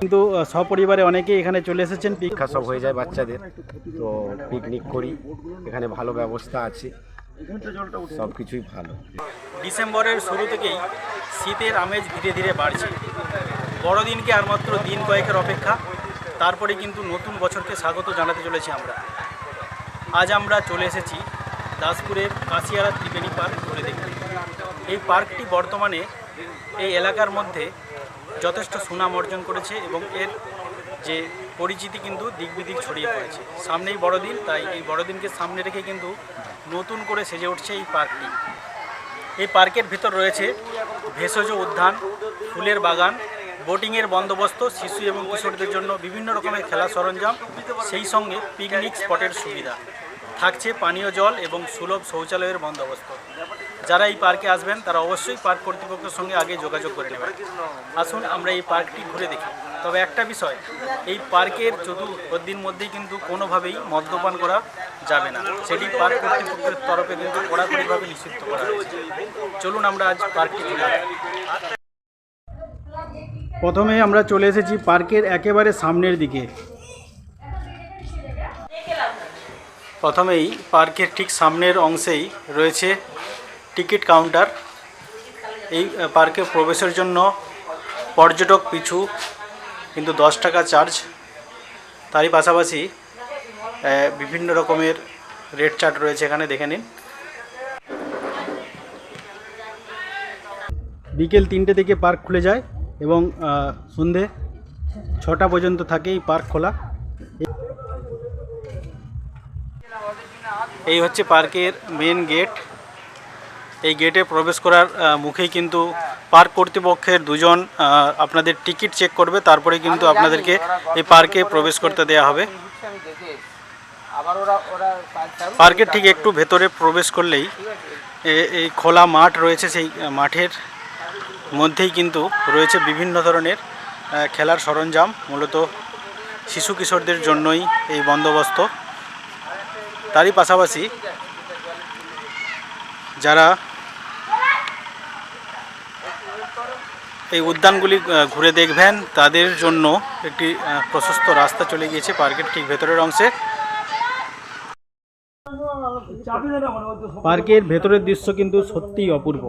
কিন্তু সপরিবারে অনেকেই এখানে চলে এসেছেন। পিক সব হয়ে যায় বাচ্চাদের। তো পিকনিক করি। এখানে ভালো ব্যবস্থা আছে। সব কিছুই ভালো। ডিসেম্বরের শুরু থেকেই শীতের আমেজ ধীরে ধীরে বাড়ছে। বড়দিনকে আর মাত্র দিন কয়েকের অপেক্ষা। তারপরে কিন্তু নতুন বছরকে স্বাগত জানাতে চলেছি আমরা। আজ আমরা চলে এসেছি দাসপুরের কাশিয়ারা ত্রিবেণী পার্ক ঘুরে দেখতে। এই পার্কটি বর্তমানে এই এলাকার মধ্যে যথেষ্ট সুনাম অর্জন করেছে এবং এর যে পরিচিতি কিন্তু দিক বিদিক ছড়িয়ে পড়েছে। সামনেই বড়দিন, তাই এই বড়দিনকে সামনে রেখে কিন্তু নতুন করে সেজে উঠছে এই পার্কটি। এই পার্কের ভিতর রয়েছে ভেষজ উদ্যান, ফুলের বাগান, বোটিংয়ের বন্দোবস্ত, শিশু এবং কিশোরদের জন্য বিভিন্ন রকমের খেলা সরঞ্জাম, সেই সঙ্গে পিকনিক স্পটের সুবিধা। থাকছে পানীয় জল এবং সুলভ শৌচালয়ের বন্দোবস্ত। যারা এই পার্কে আসবেন তারা অবশ্যই পার্ক কর্তৃপক্ষের সঙ্গে আগে যোগাযোগ করে নেবেন। আসুন আমরা এই পার্কটি ঘুরে দেখি। তবে একটা বিষয় এই পার্কের চতুর্দিন মধ্যেই কিন্তু কোনোভাবেই মদ্যপান করা যাবে না। সেটি পার্ক কর্তৃপক্ষের তরফে কিন্তু কড়াকড়িভাবে নিষিদ্ধ করা হয়েছে। চলুন আমরা আজ পার্কটি ঘুরে। প্রথমে আমরা চলে এসেছি পার্কের একেবারে সামনের দিকে। প্রথমেই পার্কের ঠিক সামনের অংশেই রয়েছে টিকিট কাউন্টার। এই পার্কে প্রবেশের জন্য পর্যটক পিছু, কিন্তু দশ টাকা চার্জ। তারই পাশাপাশি বিভিন্ন রকমের রেট চার্ট রয়েছে এখানে, দেখে নিন। বিকেল তিনটে থেকে পার্ক খুলে যায় এবং সন্ধে ছটা পর্যন্ত থাকে এই পার্ক খোলা। এই হচ্ছে পার্কের মেন গেট। এই গেটে প্রবেশ করার মুখেই কিন্তু পার্ক কর্তৃপক্ষের দুজন আপনাদের টিকিট চেক করবে তারপরে কিন্তু আপনাদেরকে এই পার্কে প্রবেশ করতে দেওয়া হবে। পার্কের ঠিক একটু ভেতরে প্রবেশ করলেই এই খোলা মাঠ রয়েছে সেই মাঠের মধ্যেই কিন্তু রয়েছে বিভিন্ন ধরনের খেলার সরঞ্জাম মূলত শিশু কিশোরদের জন্যই এই বন্দোবস্ত। তারই পাশাপাশি যারা এই উদ্যানগুলি ঘুরে দেখবেন। তাদের জন্য একটি প্রশস্ত রাস্তা চলে গিয়েছে পার্কের ঠিক ভেতরের অংশে। পার্কের ভেতরের দৃশ্য কিন্তু সত্যিই অপূর্ব।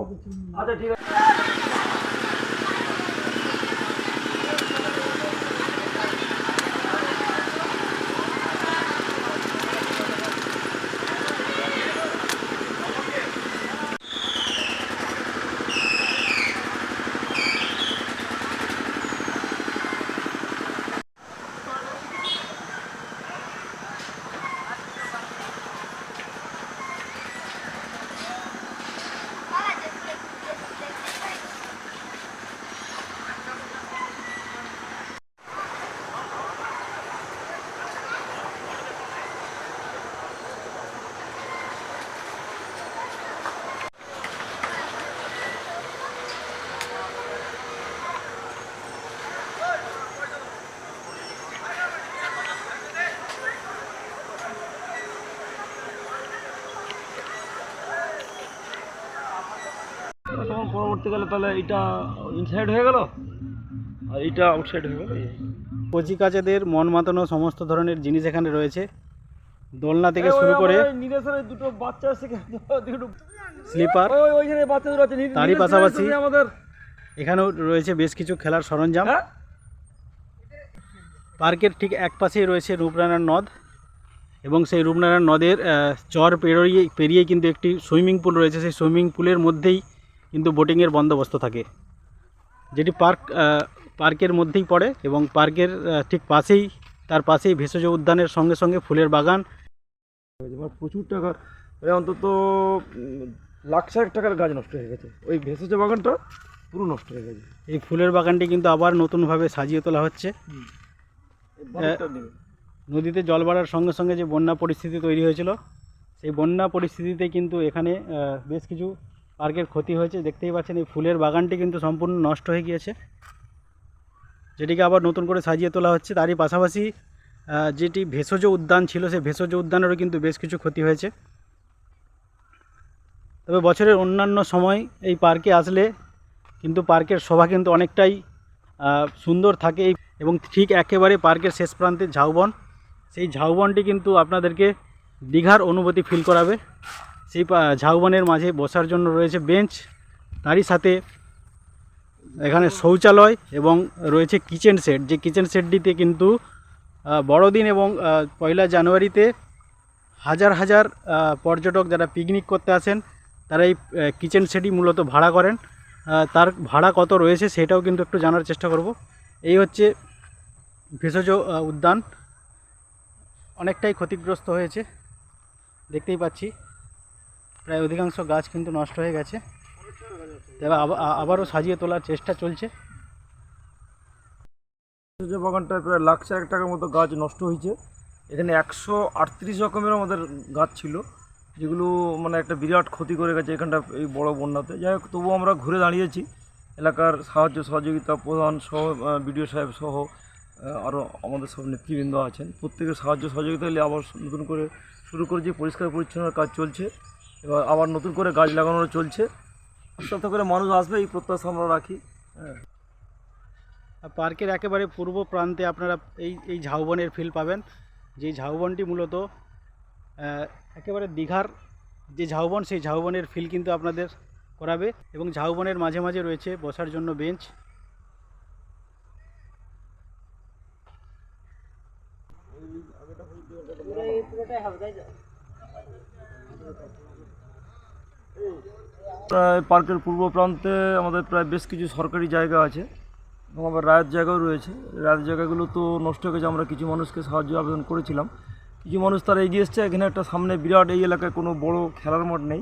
তখন পরবর্তীকালে তাহলে এটা ইনসাইড হয়ে গেল? আর এইটা আউটসাইড হয়ে গেল? কচিকাচাদের মন মাতানো সমস্ত ধরনের জিনিস এখানে রয়েছে। দোলনা থেকে শুরু করে দুটো বাচ্চা স্লিপার তারই পাশাপাশি আমাদের। এখানেও রয়েছে বেশ কিছু খেলার সরঞ্জাম। হ্যাঁ? পার্কের ঠিক এক পাশেই রয়েছে রূপনারায়ণ নদ এবং সেই রূপনারায়ণ নদের চর পেরিয়ে পেরিয়ে কিন্তু একটি সুইমিং পুল রয়েছে। সেই সুইমিং পুলের মধ্যেই কিন্তু বোটিংয়ের বন্দোবস্ত থাকে। যেটি পার্ক পার্কের মধ্যেই পড়ে এবং পার্কের ঠিক পাশেই তার পাশেই ভেষজ উদ্যানের সঙ্গে সঙ্গে ফুলের বাগান। প্রচুর টাকা অন্তত লাখ চারেক টাকার গাছ নষ্ট হয়ে গেছে। ওই ভেষজ বাগানটা পুরো নষ্ট হয়ে গেছে। এই ফুলের বাগানটি কিন্তু আবার নতুনভাবে সাজিয়ে তোলা হচ্ছে। নদীতে জল বাড়ার সঙ্গে সঙ্গে যে বন্যা পরিস্থিতি তৈরি হয়েছিল সেই বন্যা পরিস্থিতিতে কিন্তু এখানে বেশ কিছু পার্কের ক্ষতি হয়েছে, দেখতেই পাচ্ছেন এই ফুলের বাগানটি কিন্তু সম্পূর্ণ নষ্ট হয়ে গিয়েছে। যেটিকে আবার নতুন করে সাজিয়ে তোলা হচ্ছে, তারই পাশাপাশি যেটি ভেষজ উদ্যান ছিল, সেই ভেষজ উদ্যানেরও কিন্তু বেশ কিছু ক্ষতি হয়েছে। তবে বছরের অন্যান্য সময় এই পার্কে আসলে কিন্তু পার্কের শোভা কিন্তু অনেকটাই সুন্দর থাকে এবং ঠিক একেবারে পার্কের শেষ প্রান্তে ঝাউবন। সেই ঝাউবনটি কিন্তু আপনাদেরকে দীঘার অনুভূতি ফিল করাবে। সেই ঝাউবনের মাঝে বসার জন্য রয়েছে বেঞ্চ। তারই সাথে এখানে শৌচালয় এবং রয়েছে কিচেন সেট। যে কিচেন সেটটিতে কিন্তু বড়দিন এবং পয়লা জানুয়ারিতে হাজার হাজার পর্যটক যারা পিকনিক করতে আসেন, তারা এই কিচেন সেটই মূলত ভাড়া করেন। তার ভাড়া কত রয়েছে সেটাও কিন্তু একটু জানার চেষ্টা করব। এই হচ্ছে ভেষজ উদ্যান। অনেকটাই ক্ষতিগ্রস্ত হয়েছে। দেখতেই পাচ্ছি। প্রায় অধিকাংশ গাছ কিন্তু নষ্ট হয়ে গেছে। আবা- আবারও সাজিয়ে তোলার চেষ্টা চলছে। যে বাগানটায় প্রায় লাখ চারেক টাকার মতো গাছ নষ্ট হয়েছে। এখানে একশো আটত্রিশ রকমের আমাদের গাছ ছিল, যেগুলো মানে একটা বিরাট ক্ষতি করে গেছে এখানটা এই বড় বন্যাতে। যাই হোক, তবুও আমরা ঘুরে দাঁড়িয়েছি। এলাকার সাহায্য, সহযোগিতা প্রধান সহ বিডিও সাহেব সহ আরও আমাদের সব নেতৃবৃন্দ আছেন। প্রত্যেকের সাহায্য, সহযোগিতা নিয়ে আবার নতুন করে শুরু করেছি। পরিষ্কার পরিচ্ছন্নতার কাজ চলছে। এবার আবার নতুন করে গাছ লাগানো চলছে। আস্তে করে মানুষ আসবে এই প্রত্যাশা আমরা রাখি। হ্যাঁ। পার্কের একেবারে পূর্ব প্রান্তে আপনারা এই এই ঝাউবনের ফিল পাবেন। যে ঝাউবনটি মূলত একেবারে দীঘার যে ঝাউবন সেই ঝাউবনের ফিল কিন্তু আপনাদের করাবে এবং ঝাউবনের মাঝে মাঝে রয়েছে বসার জন্য বেঞ্চ প্রায় পার্কের পূর্ব প্রান্তে আমাদের প্রায় বেশ কিছু সরকারি জায়গা আছে এবং আবার রায়ের জায়গাও রয়েছে। রায়ের জায়গাগুলো তো নষ্ট হয়ে গেছে, আমরা কিছু মানুষকে সাহায্য আবেদন করেছিলাম। কিছু মানুষ তারা এগিয়ে এসছে, এখানে একটা সামনে বিরাট এই এলাকায় কোনো বড় খেলার মাঠ নেই।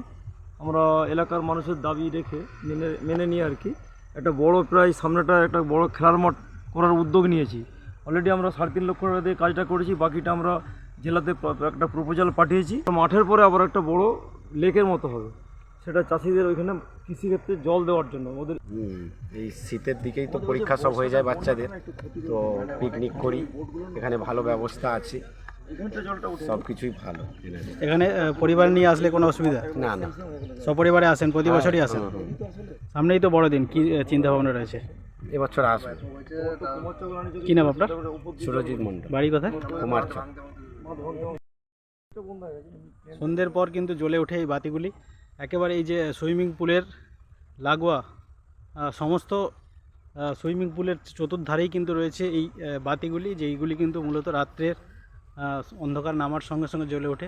আমরা এলাকার মানুষের দাবি রেখে মেনে মেনে নিয়ে আর কি একটা বড় প্রায় সামনেটা একটা বড় খেলার মাঠ করার উদ্যোগ নিয়েছি। অলরেডি আমরা সাড়ে তিন লক্ষ টাকা দিয়ে কাজটা করেছি, বাকিটা আমরা জেলাতে একটা প্রপোজাল পাঠিয়েছি। মাঠের পরে আবার একটা বড় লেকের মতো হবে। সেটা চাষিদের ওইখানে কৃষিক্ষেত্রে জল দেওয়ার জন্য। ওদের এই শীতের দিকেই তো পরীক্ষা সব হয়ে যায় বাচ্চাদের। তো পিকনিক করি এখানে ভালো ব্যবস্থা আছে। সব কিছুই ভালো। এখানে পরিবার নিয়ে আসলে কোনো অসুবিধা? না না। সপরিবারে আসেন প্রতি বছরই আসেন সামনেই তো বড়দিন কী চিন্তা ভাবনা রয়েছে? এবছর আসবে। কী নাম আপনার? সুরজিৎ মন্ডল বাড়ি কোথায়? কুমার সন্ধ্যের পর কিন্তু জ্বলে ওঠে এই বাতিগুলি। একেবারে এই যে সুইমিং পুলের লাগোয়া সমস্ত সুইমিং পুলের চতুর্ধারেই কিন্তু রয়েছে এই বাতিগুলি, যেইগুলি কিন্তু মূলত রাত্রের অন্ধকার নামার সঙ্গে সঙ্গে জ্বলে ওঠে।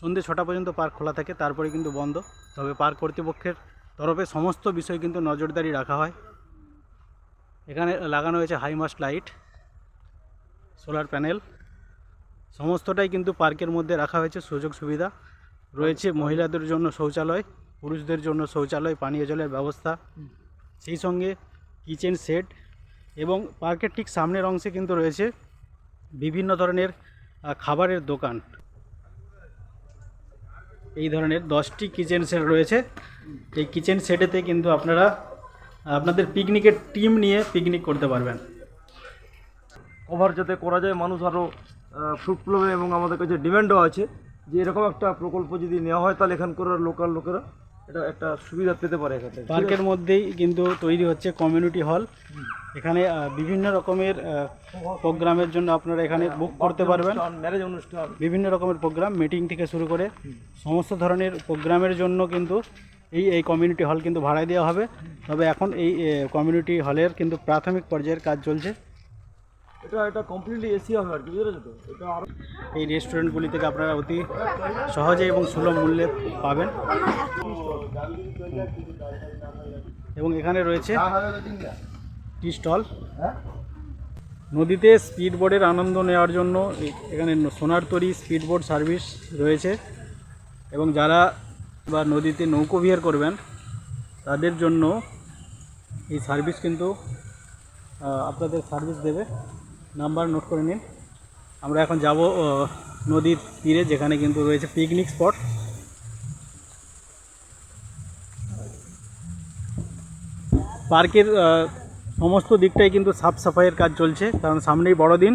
সন্ধ্যে ছটা পর্যন্ত পার্ক খোলা থাকে তারপরে কিন্তু বন্ধ। তবে পার্ক কর্তৃপক্ষের তরফে সমস্ত বিষয় কিন্তু নজরদারি রাখা হয়। এখানে লাগানো হয়েছে হাইমাস্ট লাইট সোলার প্যানেল সমস্তটাই কিন্তু পার্কের মধ্যে রাখা হয়েছে সুযোগ সুবিধা। রয়েছে মহিলাদের জন্য শৌচালয়, পুরুষদের জন্য শৌচালয়, পানীয় জলের ব্যবস্থা, সেই সঙ্গে কিচেন সেট এবং পার্কের ঠিক সামনের অংশে কিন্তু রয়েছে বিভিন্ন ধরনের খাবারের দোকান। এই ধরনের দশটি কিচেন সেট রয়েছে। এই কিচেন সেটেতে কিন্তু আপনারা, আপনাদের পিকনিকের টিম নিয়ে পিকনিক করতে পারবেন। কভার যাতে করা যায়, মানুষ আরও ফ্রুটফুল হবে এবং আমাদের কাছে ডিমান্ডও আছে। যে এরকম একটা প্রকল্প যদি নেওয়া হয় তাহলে এখানকার লোকাল লোকেরা এটা একটা সুবিধা পেতে পারে এখানে পার্কের মধ্যেই কিন্তু তৈরি হচ্ছে কমিউনিটি হল এখানে বিভিন্ন রকমের প্রোগ্রামের জন্য আপনারা এখানে বুক করতে পারবেন। ম্যারেজ অনুষ্ঠান। বিভিন্ন রকমের প্রোগ্রাম মিটিং থেকে শুরু করে সমস্ত ধরনের প্রোগ্রামের জন্য কিন্তু এই এই কমিউনিটি হল কিন্তু ভাড়ায় দেওয়া হবে। তবে এখন এই কমিউনিটি হলের কিন্তু প্রাথমিক পর্যায়ের কাজ চলছে। এটা এটা কমপ্লিটলি এসি হবে আর কি, বুঝতে তো? এটা এই রেস্টুরেন্টগুলি থেকে আপনারা অতি সহজে এবং সুলভ মূল্যে পাবেন। এবং এখানে রয়েছে টি স্টল। নদীতে স্পিড বোর্ডের আনন্দ নেওয়ার জন্য এখানে সোনার তরী স্পিড বোর্ড সার্ভিস রয়েছে। এবং যারা বা নদীতে নৌকো বিহার করবেন, তাদের জন্য এই সার্ভিস কিন্তু আপনাদের সার্ভিস দেবে। নাম্বার নোট করে নিন। আমরা এখন যাব নদীর তীরে, যেখানে কিন্তু রয়েছে পিকনিক স্পট পার্কের সমস্ত দিকটাই কিন্তু সাফ সাফাইয়ের কাজ চলছে, কারণ সামনেই বড়দিন।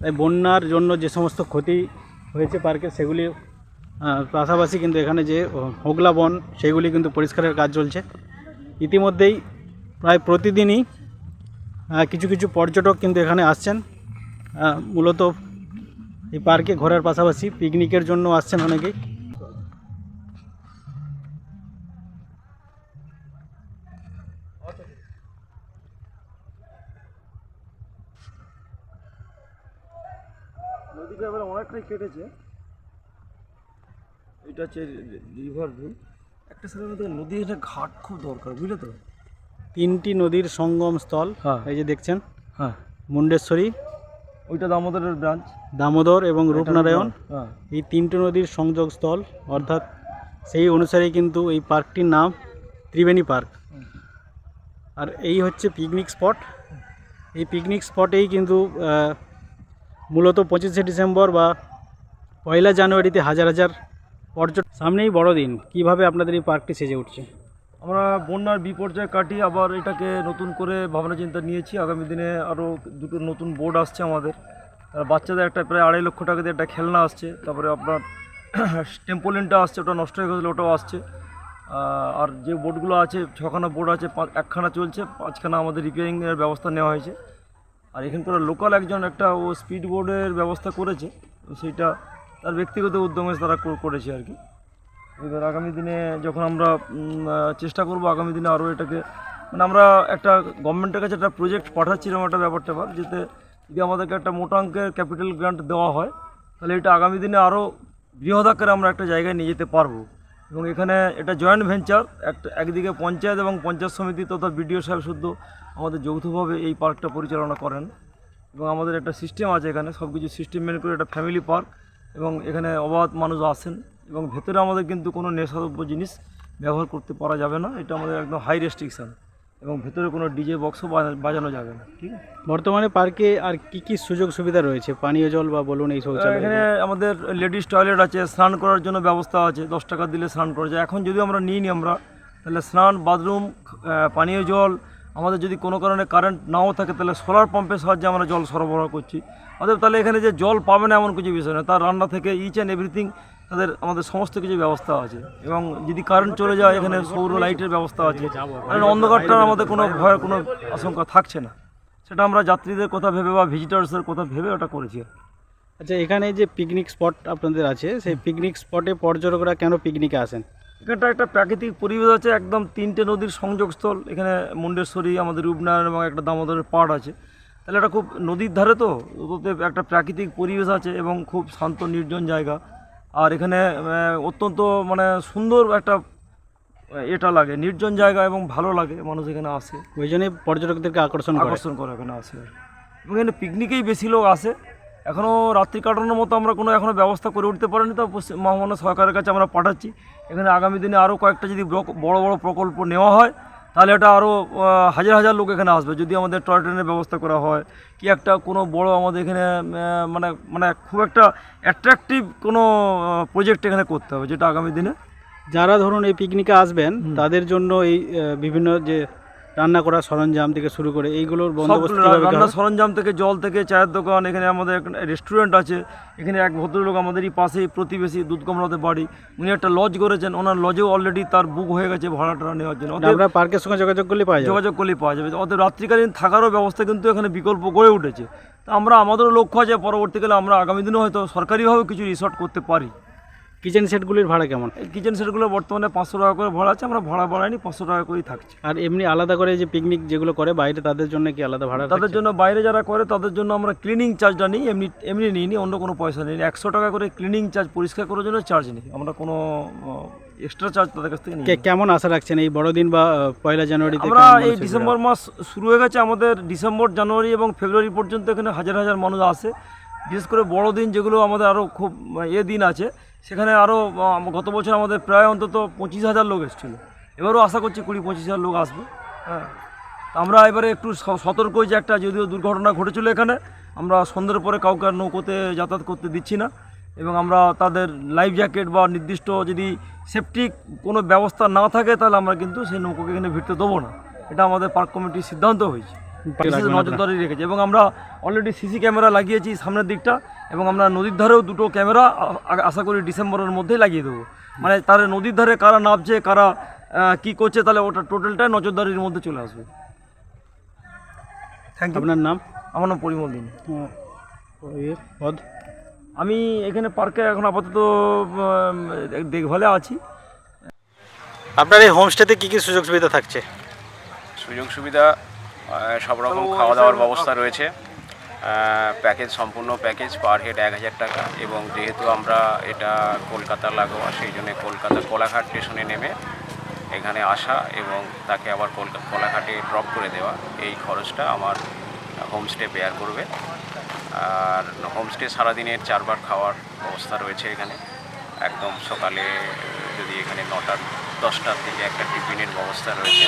তাই বন্যার জন্য যে সমস্ত ক্ষতি হয়েছে পার্কে, সেগুলি পাশাপাশি কিন্তু এখানে যে হোগলা বন, সেগুলি কিন্তু পরিষ্কারের কাজ চলছে। ইতিমধ্যেই প্রায় প্রতিদিনই কিছু কিছু পর্যটক কিন্তু এখানে আসছেন। মূলত এই পার্কে ঘোরার পাশাপাশি পিকনিকের জন্য আসছেন অনেকেই। নদীটা অনেকটাই কেটেছে। এটা হচ্ছে রিভার ভিউ একটা মধ্যে নদীর ঘাট খুব দরকার, বুঝলে তো? তিনটি নদীর সঙ্গম স্থল হ্যাঁ। এই যে দেখছেন? হ্যাঁ। মুন্ডেশ্বরী ওইটা দামোদরের ব্রাঞ্চ দামোদর এবং রূপনারায়ণ। হ্যাঁ। এই তিনটি নদীর সংযোগ স্থল অর্থাৎ সেই অনুসারেই কিন্তু এই পার্কটির নাম ত্রিবেণী পার্ক। আর এই হচ্ছে পিকনিক স্পট এই পিকনিক স্পটেই কিন্তু মূলত পঁচিশে ডিসেম্বর বা পয়লা জানুয়ারিতে হাজার হাজার পর্যটক সামনেই বড়দিন। কীভাবে আপনাদের এই পার্কটি সেজে উঠছে? আমরা বন্যার বিপর্যয় কাটিয়ে আবার এটাকে নতুন করে ভাবনা চিন্তা নিয়েছি। আগামী দিনে আরও দুটো নতুন বোর্ড আসছে আমাদের। বাচ্চাদের একটা প্রায় আড়াই লক্ষ টাকা দিয়ে একটা খেলনা আসছে। তারপরে আপনার টেম্পোলিনটা আসছে, ওটা নষ্ট হয়ে গেছিল, ওটাও আসছে। আর যে বোর্ডগুলো আছে, ছখানা বোর্ড আছে একখানা চলছে, পাঁচখানা আমাদের রিপেয়ারিংয়ের ব্যবস্থা নেওয়া হয়েছে। আর এখানকার লোকাল একজন একটা ও স্পিড বোর্ডের ব্যবস্থা করেছে সেইটা তার ব্যক্তিগত উদ্যমে তারা করেছে আর কি। এবার আগামী দিনে যখন আমরা চেষ্টা করব আগামী দিনে আরও এটাকে মানে আমরা একটা গভর্নমেন্টের কাছে একটা প্রজেক্ট পাঠাচ্ছিলাম একটা ব্যাপারটা ব্যাপার যাতে যদি আমাদেরকে একটা মোটা অঙ্কের ক্যাপিটাল গ্রান্ট দেওয়া হয়, তাহলে এটা আগামী দিনে আরও বৃহৎ আকারে আমরা একটা জায়গায় নিয়ে যেতে পারব। এবং এখানে এটা জয়েন্ট ভেঞ্চার একটা একদিকে পঞ্চায়েত এবং পঞ্চায়েত সমিতি তথা বিডিও সাহেব শুদ্ধ আমাদের যৌথভাবে এই পার্কটা পরিচালনা করেন। এবং আমাদের একটা সিস্টেম আছে এখানে সব কিছু সিস্টেম মেনে করে একটা ফ্যামিলি পার্ক এবং এখানে অবাধ মানুষ আসেন। এবং ভেতরে আমাদের কিন্তু কোনো নেশাদ্রব্য জিনিস ব্যবহার করতে পারা যাবে না এটা আমাদের একদম হাই রেস্ট্রিকশান এবং ভেতরে কোনো ডিজে বক্সও বাজানো যাবে না ঠিক আছে? বর্তমানে পার্কে আর কি কি সুযোগ সুবিধা রয়েছে? পানীয় জল বা বলুন এই শৌচালয় এখানে আমাদের লেডিস টয়লেট আছে স্নান করার জন্য ব্যবস্থা আছে দশ টাকা দিলে স্নান করা যায়। এখন যদি আমরা নিই নি আমরা তাহলে স্নান বাথরুম পানীয় জল আমাদের যদি কোনো কারণে কারেন্ট নাও থাকে তাহলে সোলার পাম্পের সাহায্যে আমরা জল সরবরাহ করছি। অতএব তাহলে এখানে যে জল পাবে না এমন কিছু বিষয় না তার রান্না থেকে ইচ অ্যান্ড এভরিথিং তাদের আমাদের সমস্ত কিছু ব্যবস্থা আছে। এবং যদি কারেন্ট চলে যায় এখানে সৌর লাইটের ব্যবস্থা আছে। কারণ অন্ধকারটার আমাদের কোনো ভয়ের কোনো আশঙ্কা থাকছে না। সেটা আমরা যাত্রীদের কথা ভেবে বা ভিজিটার্সের কথা ভেবে ওটা করেছি। আচ্ছা এখানে যে পিকনিক স্পট আপনাদের আছে সেই পিকনিক স্পটে পর্যটকরা কেন পিকনিকে আসেন? এখানটা একটা প্রাকৃতিক পরিবেশ আছে একদম তিনটে নদীর সংযোগস্থল। এখানে মুন্ডেশ্বরী আমাদের রূপনারায়ণ এবং একটা দামোদরের পাড় আছে। তাহলে এটা খুব নদীর ধারে তো? ওতে একটা প্রাকৃতিক পরিবেশ আছে এবং খুব শান্ত নির্জন জায়গা। আর এখানে অত্যন্ত মানে সুন্দর একটা এটা লাগে নির্জন জায়গা এবং ভালো লাগে মানুষ এখানে আসে। ওই জন্যই পর্যটকদেরকে আকর্ষণ করে। আকর্ষণ করে এখানে আসে। এবং এখানে পিকনিকেই বেশি লোক আসে। এখনও রাত্রি কাটানোর মতো আমরা কোনো এখনও ব্যবস্থা করে উঠতে পারিনি তো পশ্চিম মহামান্য সরকারের কাছে আমরা পাঠাচ্ছি। এখানে আগামী দিনে আরও কয়েকটা যদি বড় বড় প্রকল্প নেওয়া হয় তাহলে এটা আরও হাজার হাজার লোক এখানে আসবে যদি আমাদের টয় ট্রেনের ব্যবস্থা করা হয়। কি একটা কোনো বড় আমাদের এখানে মানে মানে খুব একটা অ্যাট্রাকটিভ কোনো প্রজেক্ট এখানে করতে হবে যেটা আগামী দিনে। যারা ধরুন এই পিকনিকে আসবেন তাদের জন্য এই বিভিন্ন যে রান্না করার সরঞ্জাম থেকে শুরু করে এইগুলোর বন্দোবস্ত রান্নার সরঞ্জাম থেকে জল থেকে চায়ের দোকান এখানে আমাদের রেস্টুরেন্ট আছে। এখানে এক ভদ্রলোক আমাদেরই পাশেই প্রতিবেশী দুধ কমলাতে বাড়ি। উনি একটা লজ করেছেন ওনার লজেও অলরেডি তার বুক হয়ে গেছে ভাড়া টাড়া নেওয়ার জন্য। আমরা পার্কের সঙ্গে যোগাযোগ করলে পাওয়া যাবে। যোগাযোগ করলে পাওয়া যাবে। অতএব রাত্রিকালীন থাকারও ব্যবস্থা কিন্তু এখানে বিকল্প গড়ে উঠেছে। তা আমরা আমাদেরও লক্ষ্য আছে পরবর্তীকালে আমরা আগামী দিনে হয়তো সরকারিভাবে কিছু রিসর্ট করতে পারি। কিচেন সেটগুলির ভাড়া কেমন? এই কিচেন সেটগুলো বর্তমানে পাঁচশো টাকা করে ভাড়া আছে আমরা ভাড়া বাড়াইনি পাঁচশো টাকা করেই থাকছে। আর এমনি আলাদা করে যে পিকনিক যেগুলো করে বাইরে তাদের জন্য কি আলাদা ভাড়া তাদের জন্য বাইরে যারা করে তাদের জন্য আমরা ক্লিনিং চার্জটা নিই এমনি এমনি নিই নি অন্য কোনো পয়সা নিই একশো টাকা করে ক্লিনিং চার্জ পরিষ্কার করার জন্য চার্জ নিই। আমরা কোনো এক্সট্রা চার্জ তাদের কাছ থেকে নিই কেমন আশা রাখছেন এই বড়দিন বা পয়লা জানুয়ারিতে আমরা এই ডিসেম্বর মাস শুরু হয়ে গেছে আমাদের ডিসেম্বর জানুয়ারি এবং ফেব্রুয়ারি পর্যন্ত এখানে হাজার হাজার মানুষ আসে। বিশেষ করে বড়দিন যেগুলো আমাদের আরও খুব এ দিন আছে সেখানে আরও গত বছর আমাদের প্রায় অন্তত পঁচিশ হাজার লোক এসেছিল। এবারও আশা করছি কুড়ি, পঁচিশ হাজার লোক আসবে। হ্যাঁ। আমরা এবারে একটু সতর্ক হয়েছি একটা, যদিও দুর্ঘটনা ঘটেছিল এখানে। আমরা সন্ধ্যের পরে কাউকে নৌকোতে যাতায়াত করতে দিচ্ছি না। এবং আমরা তাদের লাইফ জ্যাকেট বা নির্দিষ্ট যদি সেফটি কোনো ব্যবস্থা না থাকে, তাহলে আমরা কিন্তু সেই নৌকোকে এখানে ভিড়তে দেবো না। এটা আমাদের পার্ক কমিটির সিদ্ধান্ত হয়েছে। নজরদারি রেখেছে। এবং আমরা অলরেডি সিসি ক্যামেরা লাগিয়েছি সামনের দিকটা এবং আমরা নদীর ধারেও দুটো ক্যামেরা আশা করি ডিসেম্বরের মধ্যেই লাগিয়ে দেবো। মানে তার নদীর ধারে কারা নামছে কারা কি করছে তাহলে ওটা টোটালটাই নজরদারির মধ্যে চলে আসবে। থ্যাংক ইউ আপনার নাম? আমার নাম পরিমল দিন। পদ? আমি এখানে পার্কে এখন আপাতত দেখভালে আছি। আপনার এই হোমস্টেতে কী কী সুযোগ সুবিধা থাকছে? সুযোগ সুবিধা সব রকম খাওয়া দাওয়ার ব্যবস্থা রয়েছে। প্যাকেজ সম্পূর্ণ প্যাকেজ পার হেড এক হাজার টাকা এবং যেহেতু আমরা এটা কলকাতা লাগোয়া সেই জন্য কলকাতা কোলাঘাট স্টেশনে নেমে এখানে আসা এবং তাকে আবার কলকাতা কোলাঘাটে ড্রপ করে দেওয়া। এই খরচটা আমার হোমস্টে বেয়ার করবে। আর হোমস্টে সারাদিনের চারবার খাওয়ার ব্যবস্থা রয়েছে এখানে। একদম সকালে যদি এখানে নটার দশটার থেকে একটা টিফিনের ব্যবস্থা রয়েছে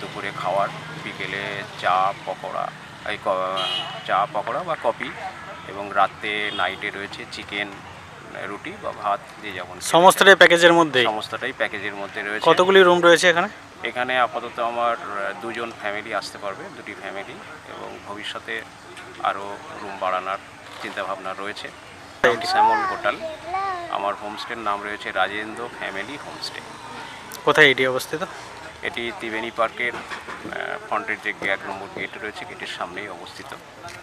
দুপুরে খাওয়ার। বিকেলে চা পকোড়া এই চা পকোড়া বা কফি এবং রাতে নাইটে রয়েছে চিকেন রুটি বা ভাত যে যেমন সমস্তটাই প্যাকেজের মধ্যেই চায়। সমস্তটাই প্যাকেজের মধ্যে রয়েছে। কতগুলি রুম রয়েছে এখানে? এখানে আপাতত আমার দুজন ফ্যামিলি আসতে পারবে দুটি ফ্যামিলি এবং ভবিষ্যতে আরও রুম বাড়ানোর চিন্তাভাবনা রয়েছে। শ্যামল হোটেল। আমার হোমস্টের নাম রয়েছে রাজেন্দ্র ফ্যামিলি হোমস্টে। কোথায় এটি অবস্থিত? এটি ত্রিবেণী পার্কের ফ্রন্টের যে এক নম্বর গেট রয়েছে গেটের সামনেই অবস্থিত।